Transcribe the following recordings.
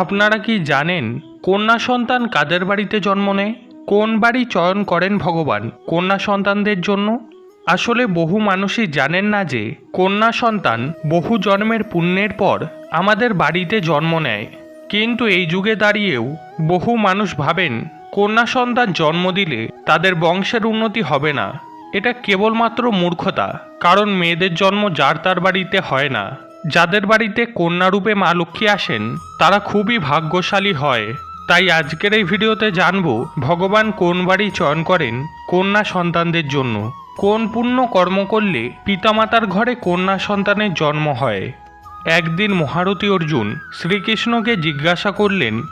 আপনারা কি জানেন কন্যা সন্তান কাদের বাড়িতে জন্ম নেয়? কোন বাড়ি চয়ন করেন ভগবান কন্যা সন্তানদের জন্য? আসলে বহু মানুষই জানেন না যে কন্যা সন্তান বহু জন্মের পুণ্যের পর আমাদের বাড়িতে জন্ম নেয়। কিন্তু এই যুগে দাঁড়িয়েও বহু মানুষ ভাবেন কন্যা সন্তান জন্ম দিলে তাদের বংশের উন্নতি হবে না। এটা কেবলমাত্র মূর্খতা, কারণ মেয়েদের জন্ম যার তার বাড়িতে হয় না। যাদের বাড়িতে কন্যারূপে মা লক্ষ্মী আসেন, তারা খুবই ভাগ্যশালী হয়। তাই আজকের এই ভিডিওতে জানব, ভগবান কোন বাড়ি চয়ন করেন কন্যা সন্তানদের জন্য। কোন পুণ্য কর্ম করলে পিতামাতার ঘরে কন্যা সন্তানের জন্ম হয়? একদিন মহারথী অর্জুন শ্রীকৃষ্ণকে জিজ্ঞাসা করলেন,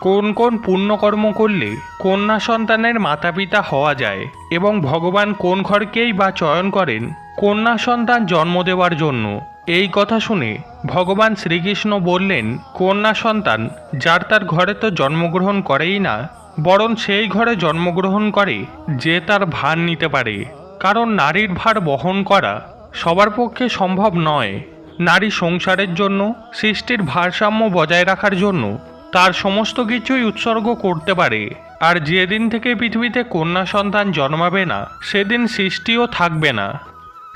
কোন কোন পুণ্যকর্ম করলে কন্যা সন্তানের মাতা পিতা হওয়া যায় এবং ভগবান কোন ঘরকেই বা চয়ন করেন কন্যা সন্তান জন্ম দেওয়ার জন্য? এই কথা শুনে ভগবান শ্রীকৃষ্ণ বললেন, কন্যা সন্তান, যার তার ঘরে তো জন্মগ্রহণ করেই না, বরং সেই ঘরে জন্মগ্রহণ করে যে তার ভার নিতে পারে। কারণ নারীর ভার বহন করা সবার পক্ষে সম্ভব নয়। নারী সংসারের জন্য, সৃষ্টির ভারসাম্য বজায় রাখার জন্য তার সমস্ত কিছুই উৎসর্গ করতে পারে। আর যেদিন থেকে পৃথিবীতে কন্যা সন্তান জন্মাবে না, সেদিন সৃষ্টিও থাকবে না।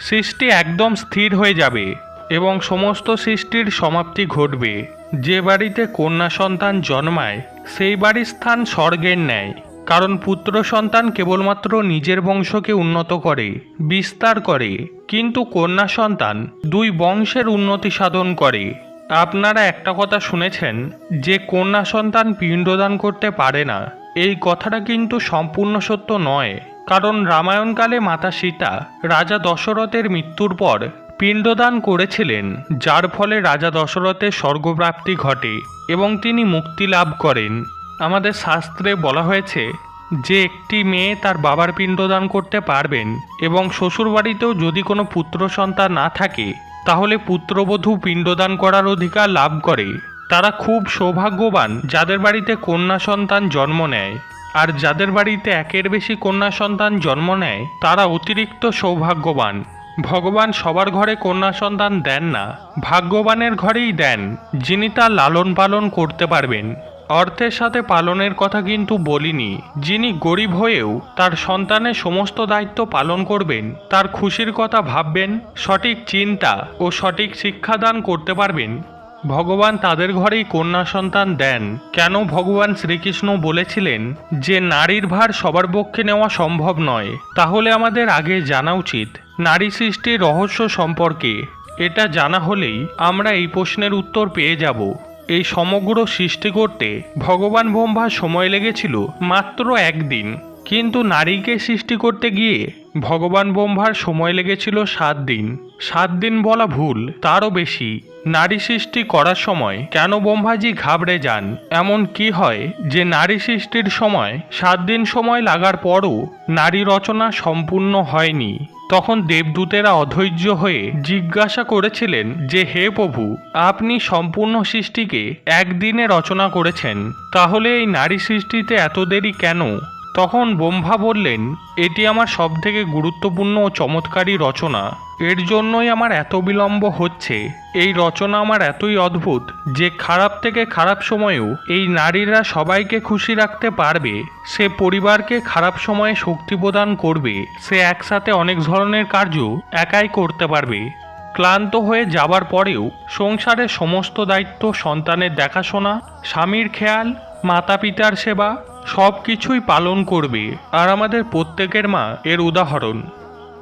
সৃষ্টি একদম স্থির হয়ে যাবে। এবং সমস্ত সৃষ্টির সমাপ্তি ঘটবে। যে বাড়িতে কন্যা সন্তান জন্মায়, সেই বাড়ির স্থান স্বর্গের ন্যায়। কারণ পুত্র সন্তান কেবলমাত্র নিজের বংশকে উন্নত করে, বিস্তার করে। কিন্তু কন্যা সন্তান দুই বংশের উন্নতি সাধন করে। আপনারা একটা কথা শুনেছেন, যে কন্যা সন্তান পিণ্ডদান করতে পারে না। এই কথাটা কিন্তু সম্পূর্ণ সত্য নয়। কারণ রামায়ণকালে মাতা সীতা, রাজা দশরথের মৃত্যুর পর পিণ্ডদান করেছিলেন, যার ফলে রাজা দশরথের স্বর্গপ্রাপ্তি ঘটে এবং তিনি মুক্তি লাভ করেন। আমাদের শাস্ত্রে বলা হয়েছে, যে একটি মেয়ে তার বাবার পিণ্ডদান করতে পারবেন এবং শ্বশুরবাড়িতেও যদি কোনো পুত্র সন্তান না থাকে, তাহলে পুত্রবধূ পিণ্ডদান করার অধিকার লাভ করে। তারা খুব সৌভাগ্যবান যাদের বাড়িতে কন্যা সন্তান জন্ম নেয়, আর যাদের বাড়িতে একের বেশি কন্যা সন্তান জন্ম নেয়, তারা অতিরিক্ত সৌভাগ্যবান। ভগবান সবার ঘরে কন্যা সন্তান দেন না, ভাগ্যবানের ঘরেই দেন, যিনি তার লালন পালন করতে পারবেন। অর্থের সাথে পালনের কথা কিন্তু বলিনি, যিনি গরিব হয়েও তার সন্তানের সমস্ত দায়িত্ব পালন করবেন, তার খুশির কথা ভাববেন, সঠিক চিন্তা ও সঠিক শিক্ষাদান করতে পারবেন। ভগবান তাদের ঘরেই কন্যা সন্তান দেন। কেন ভগবান শ্রীকৃষ্ণ বলেছিলেন যে, নারীর ভার সবার পক্ষে নেওয়া সম্ভব নয়। তাহলে আমাদের আগে জানা উচিত নারী সৃষ্টির রহস্য সম্পর্কে। এটা জানা হলেই আমরা এই প্রশ্নের উত্তর পেয়ে যাব। এই সমগ্র সৃষ্টি করতে ভগবান ব্রহ্মার সময় লেগেছিল মাত্র একদিন। কিন্তু নারীকে সৃষ্টি করতে গিয়ে ভগবান ব্রহ্মার সময় লেগেছিল সাত দিন। সাত দিন বলা ভুল, তারও বেশি। নারী সৃষ্টি করার সময় কেন ব্রহ্মাজি ঘাবড়ে যান? এমন কি হয় যে নারী সৃষ্টির সময়, সাত দিন সময় লাগার পরও নারী রচনা সম্পূর্ণ হয়নি। তখন দেবদূতেরা অধৈর্য হয়ে জিজ্ঞাসা করেছিলেন যে, হে প্রভু, আপনি সম্পূর্ণ সৃষ্টিকে একদিনে রচনা করেছেন, তাহলে এই নারী সৃষ্টিতে এত দেরি কেন? তখন ব্রহ্মা বললেন, এটি আমার সবথেকে গুরুত্বপূর্ণ ও চমৎকারী রচনা। এর জন্যই আমার এত বিলম্ব হচ্ছে। এই রচনা আমার এতই অদ্ভুত যে খারাপ থেকে খারাপ সময়েও এই নারীরা সবাইকে খুশি রাখতে পারবে, সে পরিবারকে খারাপ সময়ে শক্তি প্রদান করবে, সে একসাথে অনেক ধরনের কার্য একাই করতে পারবে। ক্লান্ত হয়ে যাবার পরেও সংসারের সমস্ত দায়িত্ব, সন্তানের দেখাশোনা, স্বামীর খেয়াল মাতা পিতার সেবা সব কিছুই পালন করবে। আর আমাদের প্রত্যেকের মা এর উদাহরণ।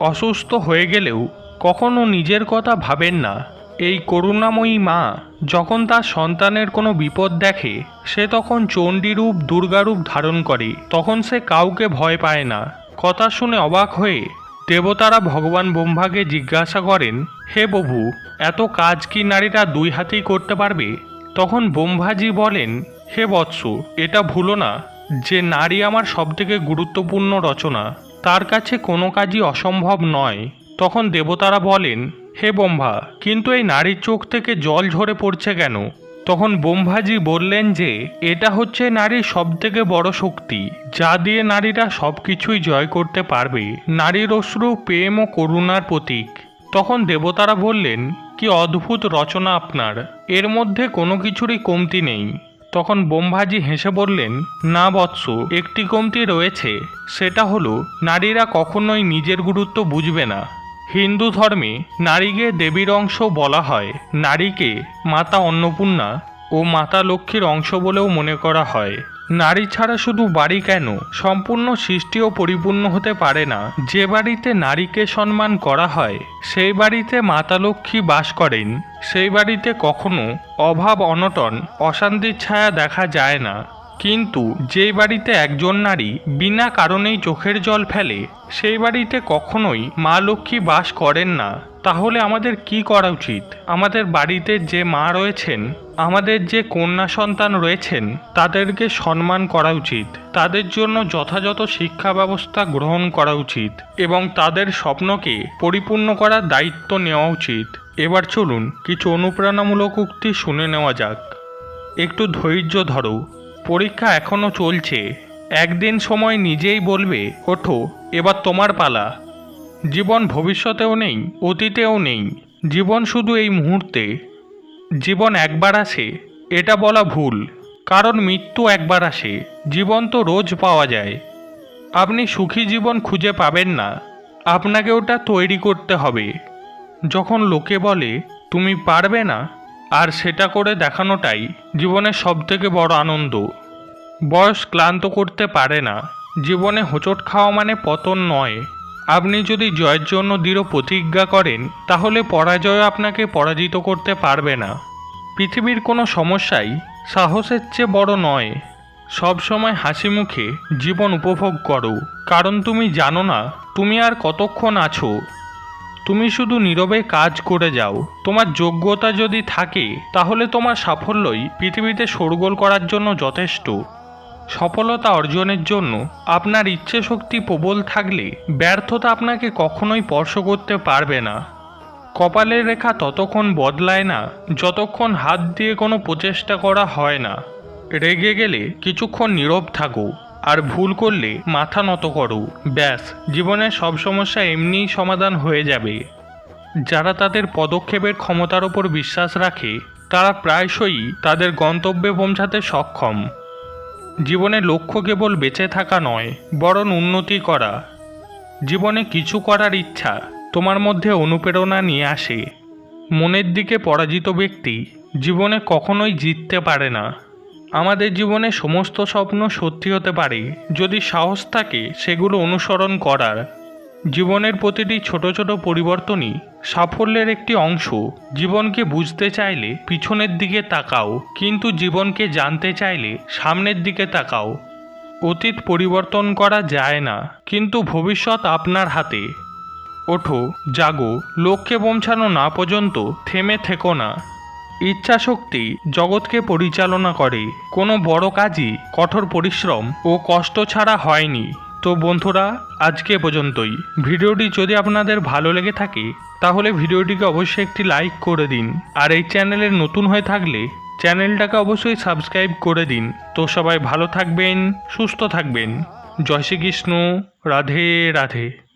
অসুস্থ হয়ে গেলেও কখনো নিজের কথা ভাবেন না। এই করুণাময়ী মা যখন তার সন্তানের কোনো বিপদ দেখে, সে তখন চণ্ডীরূপ, দুর্গারূপ ধারণ করে। তখন সে কাউকে ভয় পায় না। কথা শুনে অবাক হয়ে দেবতারা ভগবান ব্রহ্মাকে জিজ্ঞাসা করেন, হে প্রভু, এত কাজ কি নারীরা দুই হাতেই করতে পারবে? তখন ব্রহ্মাজি বলেন, হে বৎস, এটা ভুলো না। যে নারী আমার সবথেকে গুরুত্বপূর্ণ রচনা। তার কাছে কোনো কাজই অসম্ভব নয়। তখন দেবতারা বলেন, হে ব্রহ্মা কিন্তু এই নারীর চোখ থেকে জল ঝরে পড়ছে কেন? তখন ব্রহ্মাজি বললেন যে, এটা হচ্ছে নারীর সবথেকে বড় শক্তি, যা দিয়ে নারীরা সব কিছুই জয় করতে পারবে, নারীর অশ্রু, প্রেম ও করুণার প্রতীক। তখন দেবতারা বললেন, কি অদ্ভুত রচনা আপনার, এর মধ্যে কোনো কিছুরই কমতি নেই। তখন বোমভাজি হেসে বললেন, না বৎস, একটি কমতি রয়েছে। সেটা হলো, নারীরা কখনোই নিজের গুরুত্ব বুঝবে না। হিন্দু ধর্মে নারীকে দেবীর অংশ বলা হয়। নারীকে মাতা অন্নপূর্ণা ও মাতা লক্ষ্মীর অংশ বলেও মনে করা হয়। নারী ছাড়া শুধু বাড়ি কেন? সম্পূর্ণ সৃষ্টিও পরিপূর্ণ হতে পারে না। যে বাড়িতে নারীকে সম্মান করা হয়, সেই বাড়িতে মাতা লক্ষ্মী বাস করেন। সেই বাড়িতে কখনো অভাব, অনটন, অশান্তির ছায়া দেখা যায় না। কিন্তু যে বাড়িতে একজন নারী বিনা কারণেই চোখের জল ফেলে, সেই বাড়িতে কখনোই মা লক্ষ্মী বাস করেন না। তাহলে আমাদের কি করা উচিত? আমাদের বাড়িতে যে মা রয়েছেন আমাদের যে কন্যা সন্তান রয়েছেন, তাদেরকে সম্মান করা উচিত। তাদের জন্য যথাযথ শিক্ষা ব্যবস্থা গ্রহণ করা উচিত এবং তাদের স্বপ্নকে পরিপূর্ণ করার দায়িত্ব নেওয়া উচিত। এবার চলুন কিছু অনুপ্রেরণামূলক উক্তি শুনে নেওয়া যাক। একটু ধৈর্য ধরো। পরীক্ষা এখনও চলছে। একদিন সময় নিজেই বলবে, ওঠো, এবার তোমার পালা। জীবন ভবিষ্যতেও নেই, অতীতেও নেই। জীবন শুধু এই মুহূর্তে। জীবন একবার আসে, এটা বলা ভুল। কারণ মৃত্যু একবার আসে, জীবন তো রোজ পাওয়া যায়। আপনি সুখী জীবন খুঁজে পাবেন না, আপনাকে ওটা তৈরি করতে হবে। যখন লোকে বলে, তুমি পারবে না, আর সেটা করে দেখানোটাই জীবনের সবথেকে বড় আনন্দ। বয়স ক্লান্ত করতে পারে না, জীবনে হোঁচট খাওয়া মানে পতন নয়। আপনি যদি জয়ের জন্য দৃঢ় প্রতিজ্ঞা করেন, তাহলে পরাজয় আপনাকে পরাজিত করতে পারবে না। পৃথিবীর কোনো সমস্যাই সাহসের চেয়ে বড় নয়। সব সময় হাসি মুখে জীবন উপভোগ করো। কারণ তুমি জানো না, তুমি আর কতক্ষণ আছো। তুমি শুধু নীরবে কাজ করে যাও। তোমার যোগ্যতা যদি থাকে, তাহলে তোমার সাফল্যই পৃথিবীতে শোরগোল করার জন্য যথেষ্ট। সফলতা অর্জনের জন্য আপনার ইচ্ছে শক্তি প্রবল থাকলে ব্যর্থতা আপনাকে কখনোই স্পর্শ করতে পারবে না। কপালের রেখা ততক্ষণ বদলায় না, যতক্ষণ হাত দিয়ে কোনো প্রচেষ্টা করা হয় না। রেগে গেলে কিছুক্ষণ নীরব থাকো আর ভুল করলে মাথা নত করো। ব্যাস, জীবনের সব সমস্যা এমনিই সমাধান হয়ে যাবে। যারা তাদের পদক্ষেপের ক্ষমতার ওপর বিশ্বাস রাখে, তারা প্রায়শই তাদের গন্তব্যে পৌঁছাতে সক্ষম। জীবনে লক্ষ্য কেবল বেঁচে থাকা নয়, বরং উন্নতি করা। জীবনে কিছু করার ইচ্ছা তোমার মধ্যে অনুপ্রেরণা নিয়ে আসে। মনের দিকে পরাজিত ব্যক্তি জীবনে কখনোই জিততে পারে না। আমাদের জীবনে সমস্ত স্বপ্ন সত্যি হতে পারে যদি সাহস থাকে সেগুলো অনুসরণ করার। জীবনের প্রতিটি ছোট ছোট পরিবর্তনই সাফল্যের একটি অংশ। জীবনকে বুঝতে চাইলে পিছনের দিকে তাকাও, কিন্তু জীবনকে জানতে চাইলে সামনের দিকে তাকাও। অতীত পরিবর্তন করা যায় না, কিন্তু ভবিষ্যৎ আপনার হাতে। ওঠো, জাগো লক্ষ্যে পৌঁছানো না পর্যন্ত থেমে থেকো না। ইচ্ছাশক্তি জগৎকে পরিচালনা করে। কোনো বড় কাজই কঠোর পরিশ্রম ও কষ্ট ছাড়া হয়নি। তো বন্ধুরা, আজকে পর্যন্তই। ভিডিওটি যদি আপনাদের ভালো লেগে থাকে, তাহলে ভিডিওটিকে অবশ্যই একটি লাইক করে দিন। আর এই চ্যানেলের নতুন হয়ে থাকলে, চ্যানেলটাকে অবশ্যই সাবস্ক্রাইব করে দিন। তো সবাই ভালো থাকবেন, সুস্থ থাকবেন। জয় শ্রীকৃষ্ণ, রাধে রাধে।